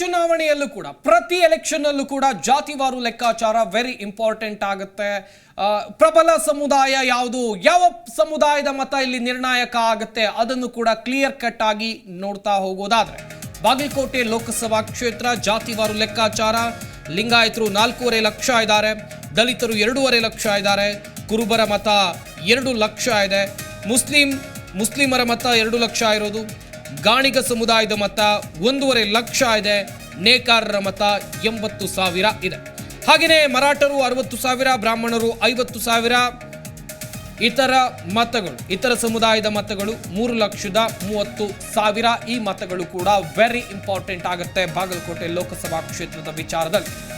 ಚುನಾವಣೆಯಲ್ಲೂ ಕೂಡ, ಪ್ರತಿ ಎಲೆಕ್ಷನ್ನಲ್ಲೂ ಕೂಡ ಜಾತಿವಾರು ಲೆಕ್ಕಾಚಾರ ವೆರಿ ಇಂಪಾರ್ಟೆಂಟ್ ಆಗುತ್ತೆ. ಪ್ರಬಲ ಸಮುದಾಯ ಯಾವುದು, ಯಾವ ಸಮುದಾಯದ ಮತ ಇಲ್ಲಿ ನಿರ್ಣಾಯಕ ಆಗುತ್ತೆ ಅದನ್ನು ಕೂಡ ಕ್ಲಿಯರ್ ಕಟ್ ಆಗಿ ನೋಡ್ತಾ ಹೋಗೋದಾದ್ರೆ, ಬಾಗಲಕೋಟೆ ಲೋಕಸಭಾ ಕ್ಷೇತ್ರ ಜಾತಿವಾರು ಲೆಕ್ಕಾಚಾರ, ಲಿಂಗಾಯತರು ನಾಲ್ಕೂವರೆ ಲಕ್ಷ ಇದ್ದಾರೆ, ದಲಿತರು ಎರಡೂವರೆ ಲಕ್ಷ ಇದ್ದಾರೆ, ಕುರುಬರ ಮತ ಎರಡು ಲಕ್ಷ ಇದೆ, ಮುಸ್ಲಿಂ, ಮುಸ್ಲಿಮರ ಮತ ಎರಡು ಲಕ್ಷ ಇರೋದು. ಗಾಣಿಗ ಸಮುದಾಯದ ಮತ ಒಂದೂವರೆ ಲಕ್ಷ ಇದೆ. ನೇಕಾರರ ಮತ ಎಂಬತ್ತು ಸಾವಿರ ಇದೆ. ಹಾಗೆಯೇ ಮರಾಠರು ಅರವತ್ತು ಸಾವಿರ, ಬ್ರಾಹ್ಮಣರು ಐವತ್ತು ಸಾವಿರ. ಇತರ ಮತಗಳು, ಇತರ ಸಮುದಾಯದ ಮತಗಳು ಮೂರು ಲಕ್ಷದ ಮೂವತ್ತು ಸಾವಿರ. ಈ ಮತಗಳು ಕೂಡ ವೆರಿ ಇಂಪಾರ್ಟೆಂಟ್ ಆಗುತ್ತೆ ಬಾಗಲಕೋಟೆ ಲೋಕಸಭಾ ಕ್ಷೇತ್ರದ ವಿಚಾರದಲ್ಲಿ.